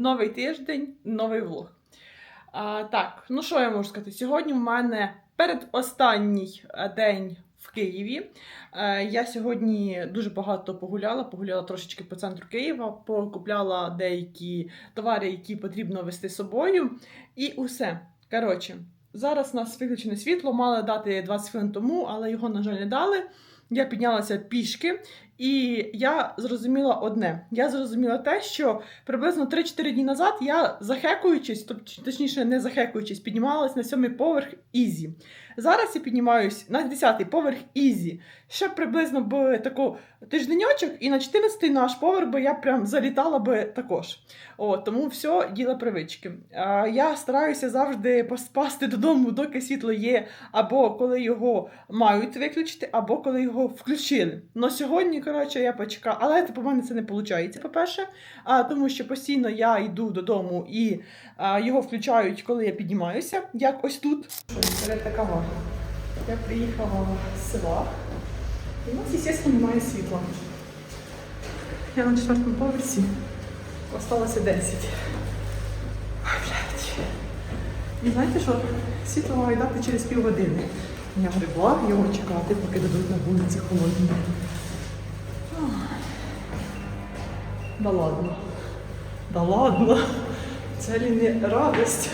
Новий тиждень, новий влог. А, так, ну що я можу сказати? Сьогодні в мене передостанній е, день в Києві. Е, я сьогодні дуже багато погуляла, погуляла трошечки по центру Києва, покупляла деякі товари, які потрібно вести з собою. І усе. Коротше, зараз у нас виключене світло, мали дати 20 хвилин тому, але його, на жаль, не дали. Я піднялася пішки, і я зрозуміла одне: я зрозуміла те, що приблизно 3-4 дні назад я захекуючись, тобто точніше, не захекуючись, піднімалась на сьомий поверх Ізі. Зараз я піднімаюсь на 10-й поверх Ізі. Ще приблизно би тако тижденьочок, і на 14-й наш поверх би я прям залітала би також. О, тому все діло привички. А, я стараюся завжди поспасти додому, доки світло є, або коли його мають виключити, або коли його включили. Но сьогодні, коротше, я почекала, але по мене це не виходить. По-перше, тому що постійно я йду додому і а, його включають, коли я піднімаюся, як ось тут. Перед така важна. Я приїхала з села. І у нас, звісно, немає світла. Я на четвертому поверсі. Осталося 10. Ой, блядь. І знаєте що? Світло має дати через півгодини. Я грибла його чекати, поки дадуть на вулиці холодні. Да ладно. Да ладно. Це не радость?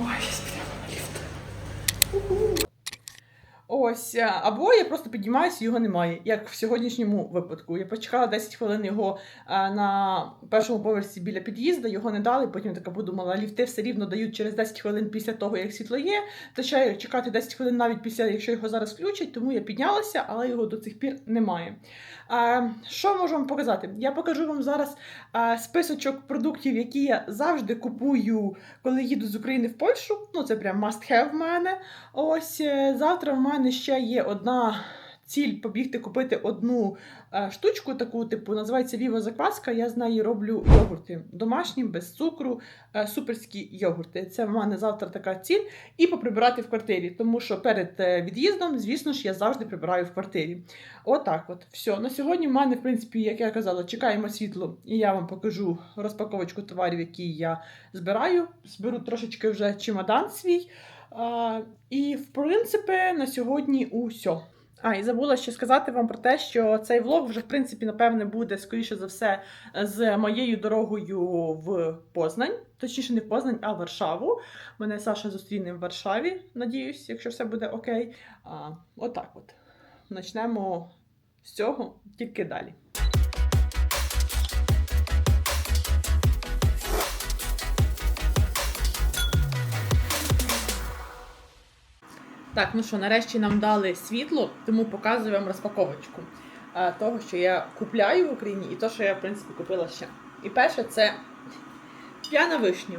Ой, підемо на ліфт. Ось, е, або я просто піднімаюся, його немає, як в сьогоднішньому випадку. Я почекала 10 хвилин його е, на першому поверсі біля під'їзду, його не дали. Потім така подумала, ліфти все рівно дають через 10 хвилин після того, як світло є. Та ще чекати 10 хвилин навіть після, якщо його зараз включать, тому я піднялася, але його до цих пір немає. Що можу вам показати? Я покажу вам зараз списочок продуктів, які я завжди купую, коли їду з України в Польщу. Ну, це прям must have в мене. Ось е, завтра в мене ще є одна ціль побігти купити одну штучку, таку, типу, називається Viva закваска. Я з неї роблю йогурти домашні, без цукру, е, суперські йогурти. Це в мене завтра така ціль. І поприбирати в квартирі, тому що перед е, від'їздом, звісно ж, я завжди прибираю в квартирі. Отак от. Все. На сьогодні в мене, в принципі, як я казала, чекаємо світло, і я вам покажу розпаковочку товарів, які я збираю. Зберу трошечки вже чемодан свій. А, і, в принципі, на сьогодні усе. А, і забула ще сказати вам про те, що цей влог вже, в принципі, напевне, буде, скоріше за все, з моєю дорогою в Познань. Точніше, не в Познань, а в Варшаву. Мене Саша зустріне в Варшаві, надіюсь, якщо все буде окей. А, отак от. Почнемо з цього тільки далі. Так, ну що, нарешті нам дали світло, тому показую вам розпаковочку е, того, що я купляю в Україні, і то, що я, в принципі, купила ще. І перше це п'яна вишня.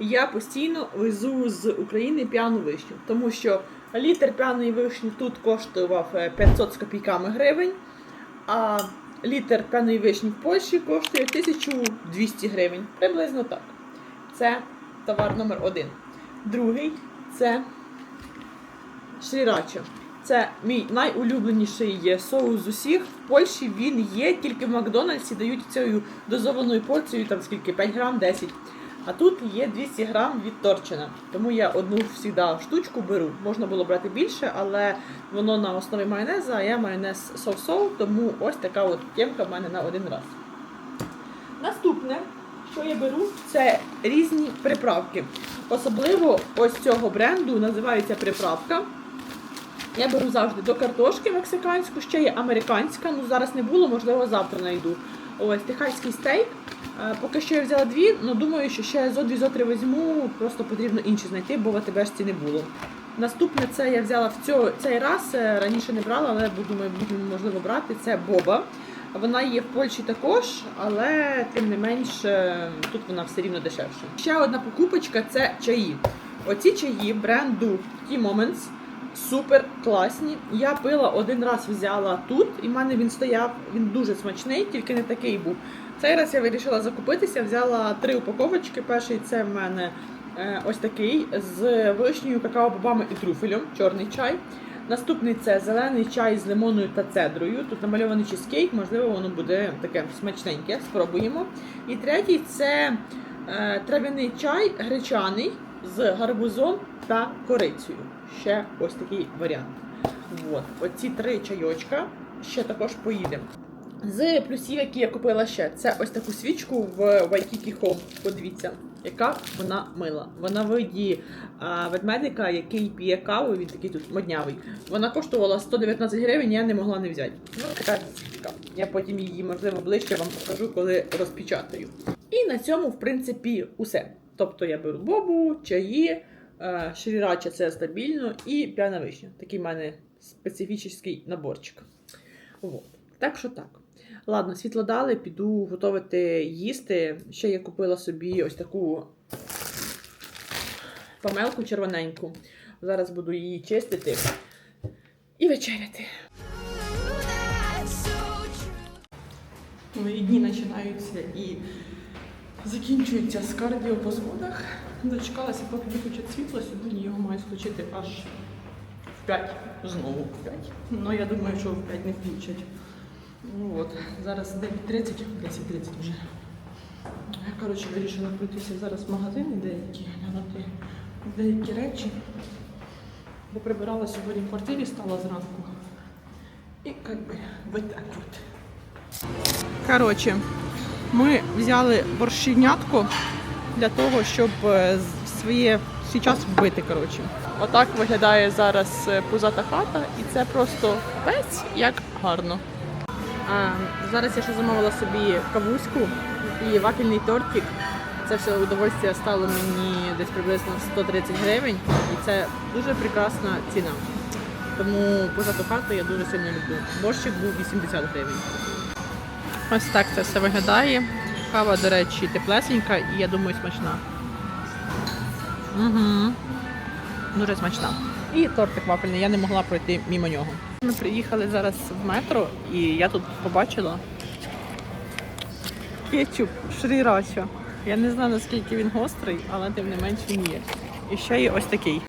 Я постійно везу з України п'яну вишню, тому що літр п'яної вишні тут коштував е, 500 з копійками гривень, а літр п'яної вишні в Польщі коштує 1200 гривень. Приблизно так. Це товар номер один. Другий це Шрірача. Це мій найулюбленіший соус з усіх. В Польщі він є, тільки в Макдональдсі дають цією дозованою порцією, там скільки 5 грам, 10. А тут є 200 грам від Торчина. Тому я одну завжди штучку беру. Можна було брати більше, але воно на основі майонеза, а я майонез соусов, тому ось така от тємка в мене на один раз. Наступне, що я беру, це різні приправки. Особливо ось цього бренду називається приправка. Я беру завжди до картошки мексиканську, ще є американська, ну зараз не було, можливо, завтра знайду. Ось техаський стейк. Е, Поки що я взяла дві, але думаю, що ще зо дві зо три візьму, просто потрібно інші знайти, бо в АТБшці не було. Наступне це я взяла в цьо- цей раз, е, раніше не брала, але думаю, буду можливо брати. Це боба. Вона є в Польщі також, але тим не менш е, тут вона все рівно дешевша. Ще одна покупочка це чаї. Оці чаї бренду Tea Moments супер класні. Я пила один раз взяла тут, і в мене він стояв, він дуже смачний, тільки не такий був. Цей раз я вирішила закупитися, взяла три упаковочки. Перший це в мене е, ось такий з вишнею, какао-бобами і трюфелем, чорний чай. Наступний це зелений чай з лимонною та цедрою. Тут намальований чизкейк, можливо, воно буде таке смачненьке. Спробуємо. І третій це е, трав'яний чай гречаний з гарбузом та корицею. Ще ось такий варіант. От. Оці три чайочка ще також поїдемо. З плюсів, які я купила ще, це ось таку свічку в Waikiki Home. Подивіться, яка вона мила. Вона в виді ведмедика, який п'є каву, він такий тут моднявий. Вона коштувала 119 гривень, я не могла не взяти. Ну, така свічка. Я потім її, можливо, ближче вам покажу, коли розпечатаю. І на цьому, в принципі, усе. Тобто я беру бобу, чаї, е, шрірача це стабільно, і п'яна вишня. Такий в мене специфічний наборчик. Вот. Так що так. Ладно, світло дали, піду готувати їсти. Ще я купила собі ось таку помелку червоненьку. Зараз буду її чистити і вечеряти. Мої дні починаються і закінчуються з кардіо по сходах. Дочекалася, поки виключать світло. Сьогодні його маю включити аж в 5. Знову в 5. Ну я думаю, що в 5 не включать. Ну от, зараз 9.30, 10.30 вже. Я, коротше, вирішила пройтися зараз в магазини деякі, глянути деякі речі. Бо прибирала сьогодні в квартирі, стала зранку. І як би вот так от. Коротше, ми взяли борщівнятку для того, щоб е, своє свій час вбити. Коротше. Отак виглядає зараз е, пузата хата, і це просто пець як гарно. А, зараз я ще замовила собі кавуську і вафельний тортик. Це все удовольствие стало мені десь приблизно 130 гривень, і це дуже прекрасна ціна. Тому позату хату я дуже сильно люблю. Борщик був 80 гривень. Ось так це все виглядає. Кава, до речі, теплесенька і я думаю, смачна. Угу. Дуже смачна. І тортик вафельний, я не могла пройти мимо нього. Ми приїхали зараз в метро, і я тут побачила кетчуп шрірача. Я не знаю наскільки він гострий, але тим не менш він є. І ще є ось такий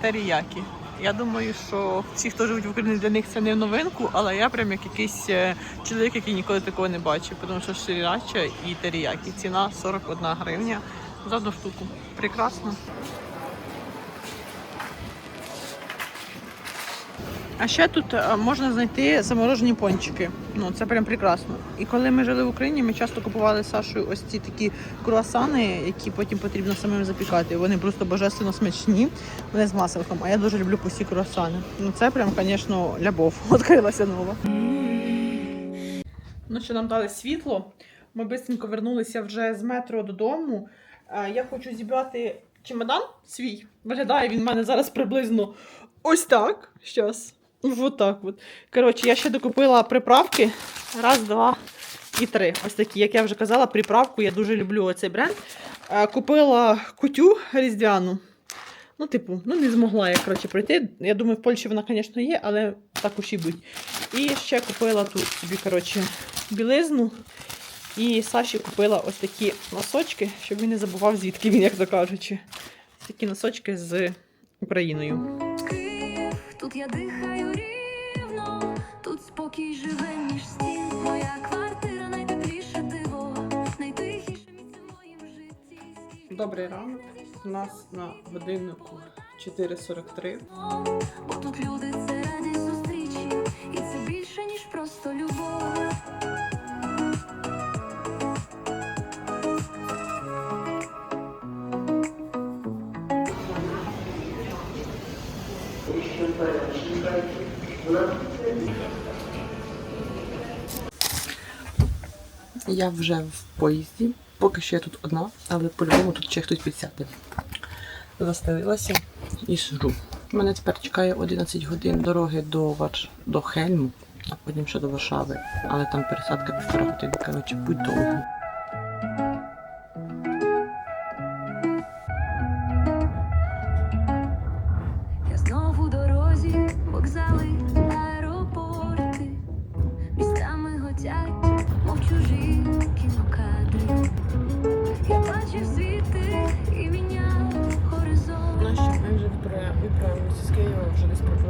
теріякі. Я думаю, що всі, хто живуть в Україні, для них це не в новинку, але я прям як якийсь е, чоловік, який ніколи такого не бачив, тому що ширяча і теріякі. Ціна 41 гривня за одну штуку. Прекрасно. А ще тут е, можна знайти заморожені пончики. Ну це прям прекрасно. І коли ми жили в Україні, ми часто купували Сашою ось ці такі круасани, які потім потрібно самим запікати. Вони просто божественно смачні, вони з маселком. А я дуже люблю пусті круасани. Ну це прям, звісно, любов. Відкрилася нова. Ну що нам дали світло. Ми швидко вернулися вже з метро додому. Е, Я хочу зібрати чемодан свій. Виглядає він в мене зараз приблизно ось так. Щас. Вот так от. Коротше, я ще докупила приправки. Раз, два і три. Ось такі. Як я вже казала, приправку я дуже люблю оцей бренд. Е, Купила кутю різдвяну. Ну, типу, ну не змогла я коротше, пройти. Я думаю, в Польщі вона, звісно, є, але так уж і будь. І ще купила тут собі, коротше, білизну. І Саші купила ось такі носочки, щоб він не забував, звідки він, як то кажучи. Ось такі носочки з Україною. Тут я дихаю рівно, тут спокій живе між стін. Моя квартира найтепліше диво, найтихіше місце в моїм житті. Добрий ранок. У нас на годиннику 4.43. Бо тут люди це радість зустрічі, і це більше, ніж просто любов. Я вже в поїзді. Поки що я тут одна, але по-любому тут ще хтось підсяде. Застелилася і сижу. Мене тепер чекає 11 годин дороги до Варш... до Хельму, а потім ще до Варшави. Але там пересадка півтора години. Коротше, будь довго.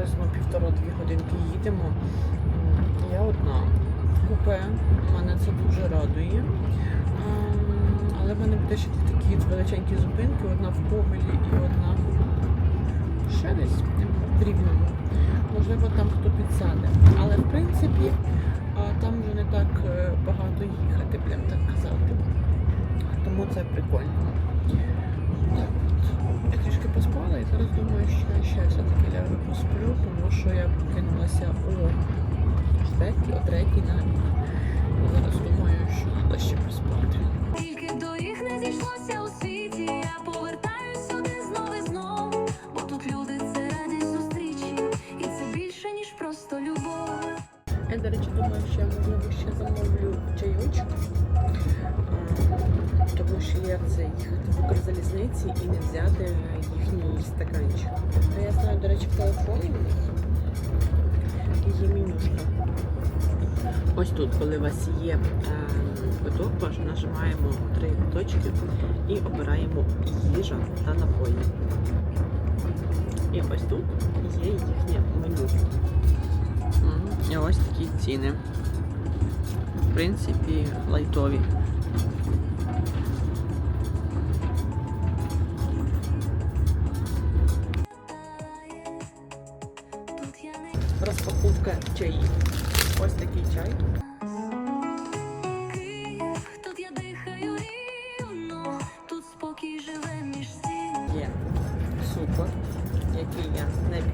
Приблизно півтора-дві годинки їдемо. Я одна в купе. Мене це дуже радує. Ем, Але в мене буде ще такі величенькі зупинки, одна в Ковелі і одна ще десь в Рівному. Можливо, там хто підсаде. Але в принципі там вже не так е, багато їхати, прям так казати. Тому це прикольно. Так. Я трішки поспала і зараз думаю, що я ще все-таки лягу посплю, тому що я прокинулася о третій, о третій навіть. Зараз думаю, що треба ще поспати. Укрзалізниці і не взяти їхній стаканчик. А я знаю, до речі, в телефоні в них є менюшка. Ось тут, коли у вас є е, квиток, ваш нажимаємо три точки і обираємо їжа та напої. І ось тут є їхнє меню. І ось такі ціни. В принципі, лайтові.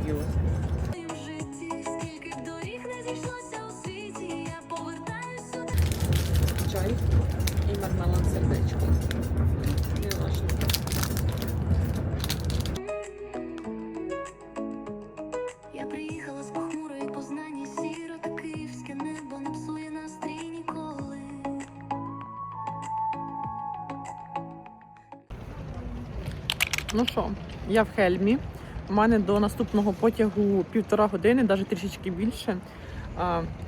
Сюди. Чай і мармелад сердечко. Не важно. Я приїхала з похмурої познані сіро, та київське небо не псує настрій ніколи. Ну що, я в Хельмі. У мене до наступного потягу півтора години, навіть трішечки більше.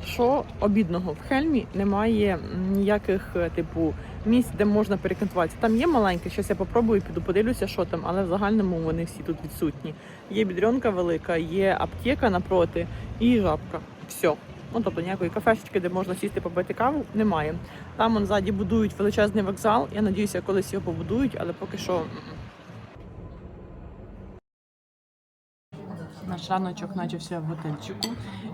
Що обідного? В Хельмі немає ніяких е, типу місць, де можна перекантуватися. Там є маленьке, щось я попробую, піду подивлюся, що там, але в загальному вони всі тут відсутні. Є бідренка велика, є аптека напроти і жабка. Все. Ну, тобто ніякої кафешечки, де можна сісти попити каву, немає. Там он ззаді будують величезний вокзал. Я надіюся, колись його побудують, але поки що. Наш раночок почався в готельчику.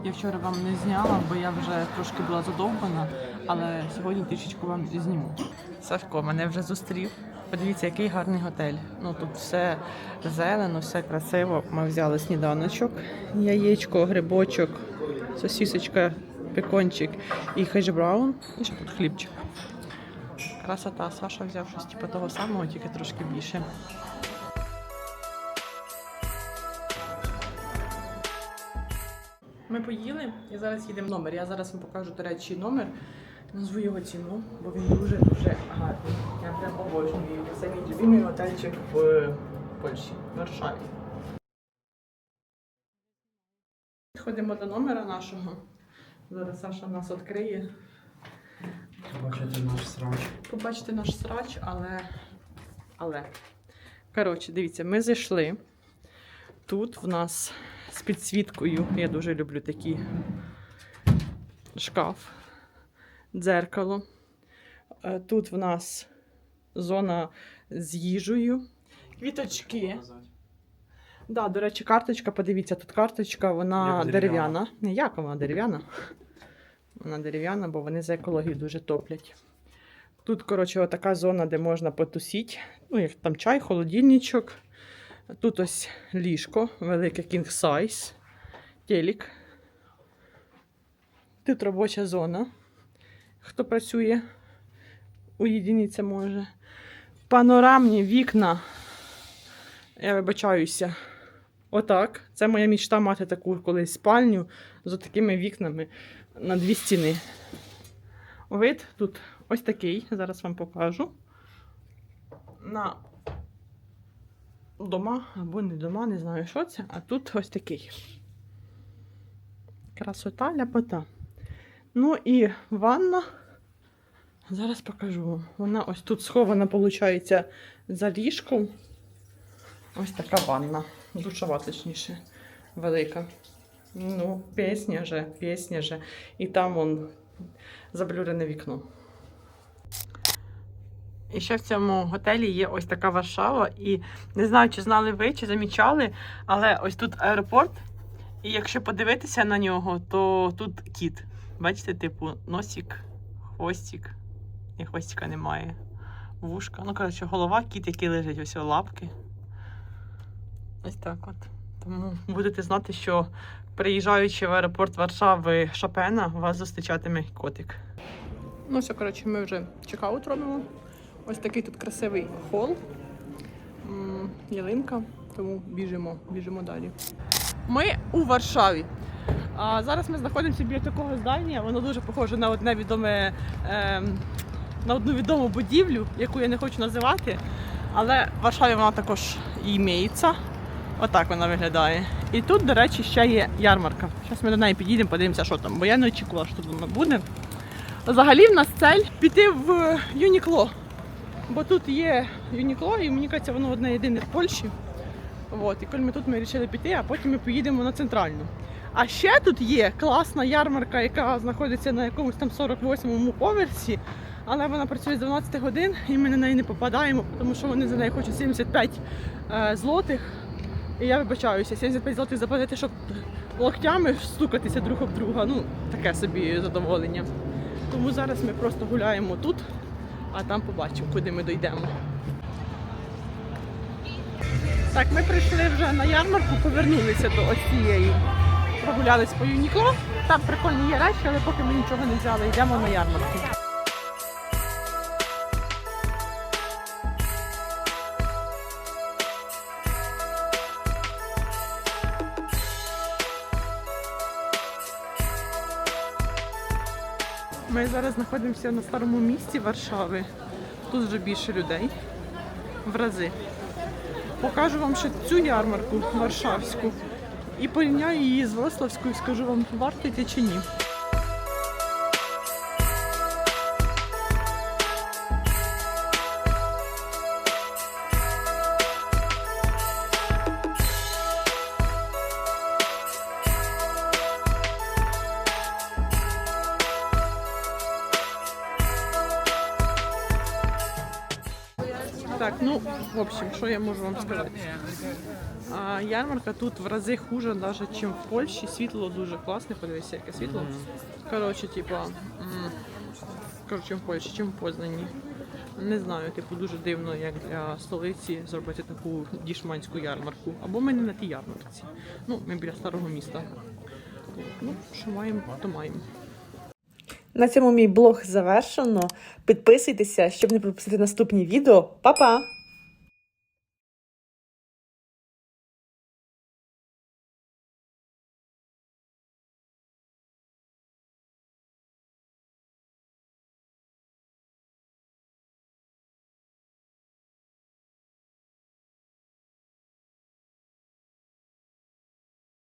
Я вчора вам не зняла, бо я вже трошки була задовбана, але сьогодні трішечку вам зніму. Сашко мене вже зустрів. Подивіться, який гарний готель. Ну тут все зелено, все красиво. Ми взяли сніданочок, яєчко, грибочок, сосісочка, пекончик і хешбраун. І ще тут хлібчик. Красота. Саша взяв щось типу того самого, тільки трошки більше. Ми поїли і зараз їдемо в номер. Я зараз вам покажу, до речі, номер. Назву його ціну, бо він дуже-дуже гарний. Я прям обожнюю його. Це мій любимий готельчик в Польщі, в Варшаві. Підходимо до номера нашого. Зараз Саша нас відкриє. Бачите наш срач. Побачите наш срач, але. Але. Коротше, дивіться, ми зайшли. Тут в нас з підсвіткою. Я дуже люблю такі шкаф, дзеркало. Е, Тут в нас зона з їжею. Квіточки. Да, до речі, карточка, подивіться, тут карточка, вона Як дерев'яна. Не як вона дерев'яна. Вона дерев'яна, бо вони за екологію дуже топлять. Тут, коротше, така зона, де можна потусити. Ну, як там чай, холодильничок. Тут ось ліжко, велике king size, телек. Тут робоча зона. Хто працює, уєдиніться може. Панорамні вікна. Я вибачаюся. Отак. Це моя мічта мати таку колись спальню з такими вікнами на дві стіни. Вид тут ось такий. Зараз вам покажу. На дома або не дома, не знаю, що це. А тут ось такий. Красота, ляпота. Ну і ванна. Зараз покажу вам. Вона ось тут схована, виходить, за ліжком. Ось така ванна. Душова, точніше, велика. Ну, пісня же, пісня же. І там вон заблюрене вікно. І ще в цьому готелі є ось така Варшава. І не знаю, чи знали ви, чи замічали, але ось тут аеропорт. І якщо подивитися на нього, то тут кіт. Бачите, типу, носик, хвостик. І хвостика немає. Вушка. Ну, коротше, голова, кіт, який лежить, ось лапки. Ось так от. Тому будете знати, що приїжджаючи в аеропорт Варшави Шапена, вас зустрічатиме котик. Ну все, коротше, ми вже чекаут робимо. Ось такий тут красивий хол. Ялинка, тому біжимо, біжимо далі. Ми у Варшаві. А зараз ми знаходимося біля такого здання. Воно дуже похоже на одне відоме ем, на одну відому будівлю, яку я не хочу називати. Але в Варшаві вона також імеється. Отак вона виглядає. І тут, до речі, ще є ярмарка. Зараз ми до неї підійдемо, подивимося, що там, бо я не очікувала, що тут вона буде. Взагалі в нас цель піти в Юнікло. Бо тут є Юнікло, і мені кажеться, воно одне єдине в Польщі. От, і коли ми тут ми вирішили піти, а потім ми поїдемо на центральну. А ще тут є класна ярмарка, яка знаходиться на якомусь там 48-му поверсі, але вона працює з 12 годин і ми на неї не попадаємо, тому що вони за неї хочуть 75 е, злотих. І я вибачаюся, 75 злотих заплатити, щоб локтями стукатися друг об друга. Ну, таке собі задоволення. Тому зараз ми просто гуляємо тут, а там побачимо, куди ми дійдемо. Так, ми прийшли вже на ярмарку, повернулися до ось цієї. Прогулялись по Юнікло. Там прикольні є речі, але поки ми нічого не взяли, йдемо на ярмарку. Зараз знаходимося на старому місці Варшави. Тут вже більше людей в рази. Покажу вам ще цю ярмарку варшавську і порівняю її з Вроцлавською, скажу вам, варто йти чи ні. Ну, в общем, що я можу вам сказати? А, ярмарка тут в рази хуже, навіть, ніж в Польщі. Світло дуже класне, подивися, яке світло. Коротше, типа, м, коротше, в Польщі, чим в Познані. Не знаю, типу, дуже дивно, як для столиці зробити таку дішманську ярмарку. Або ми не на тій ярмарці. Ну, ми біля старого міста. Ну, що маємо, то маємо. На цьому мій блог завершено. Підписуйтеся, щоб не пропустити наступні відео. Па-па!